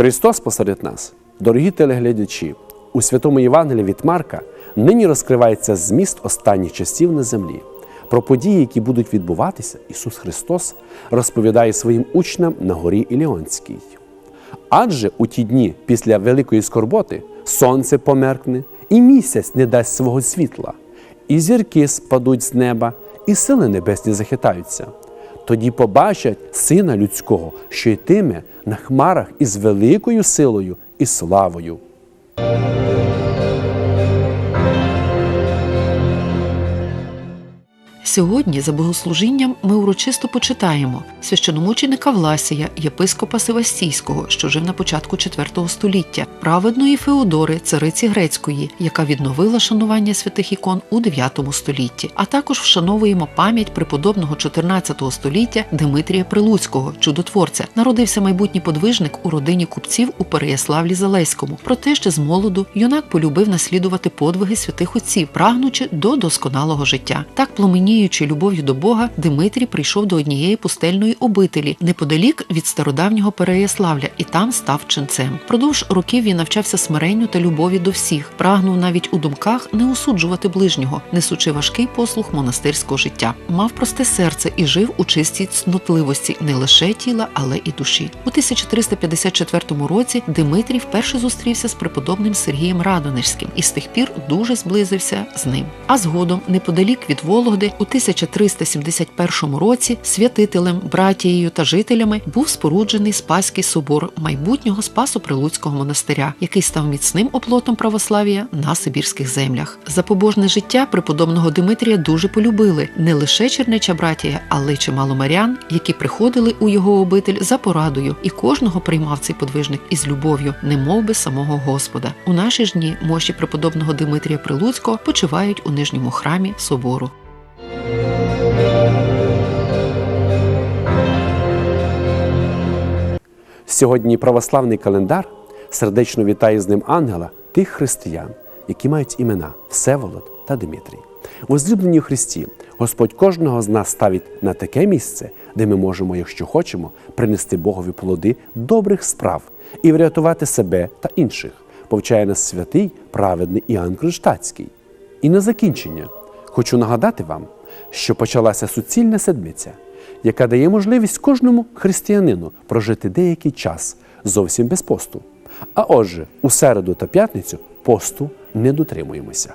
Христос посеред нас, дорогі телеглядачі, у святому Євангелії від Марка нині розкривається зміст останніх часів на землі. Про події, які будуть відбуватися, Ісус Христос розповідає своїм учням на горі Іліонській. Адже у ті дні після великої скорботи сонце померкне, і місяць не дасть свого світла, і зірки спадуть з неба, і сили небесні захитаються. Тоді побачать Сина Людського, що йтиме на хмарах із великою силою і славою. Сьогодні за богослужінням ми урочисто почитаємо священомученика Власія, єпископа Севастійського, що жив на початку IV століття, праведної Феодори, цариці грецької, яка відновила шанування святих ікон у IX столітті. А також вшановуємо пам'ять преподобного XIV століття Димитрія Прилуцького, чудотворця. Народився майбутній подвижник у родині купців у Переяславлі Залеському. Проте ще з молоду юнак полюбив наслідувати подвиги святих отців, прагнучи до досконалого життя. Так пламеніючи любов'ю до Бога, Димитрій прийшов до однієї пустельної обителі неподалік від стародавнього Переяславля, і там став ченцем. Продовж років він навчався смиренню та любові до всіх, прагнув навіть у думках не осуджувати ближнього, несучи важкий послуг монастирського життя. Мав просте серце і жив у чистій цнотливості не лише тіла, але і душі. У 1354 році Димитрій вперше зустрівся з преподобним Сергієм Радонежським і з тих пір дуже зблизився з ним. А згодом, неподалік від Вологди, у 1371 році святителем, братією та жителями був споруджений Спаський собор майбутнього Спасо-Прилуцького монастиря, який став міцним оплотом православ'я на сибірських землях. За побожне життя преподобного Димитрія дуже полюбили не лише чернеча братія, але й чимало марян, які приходили у його обитель за порадою, і кожного приймав цей подвижник із любов'ю, немов би самого Господа. У наші ж дні мощі преподобного Димитрія Прилуцького почивають у нижньому храмі собору. Сьогодні православний календар сердечно вітає з ним ангела тих християн, які мають імена Всеволод та Димитрій. Возлюблені Христі, Господь кожного з нас ставить на таке місце, де ми можемо, якщо хочемо, принести Богові плоди добрих справ і врятувати себе та інших, повчає нас святий праведний Іоанн Кронштадтський. І на закінчення хочу нагадати вам, що почалася суцільна седмиця, яка дає можливість кожному християнину прожити деякий час зовсім без посту. А отже, у середу та п'ятницю посту не дотримуємося.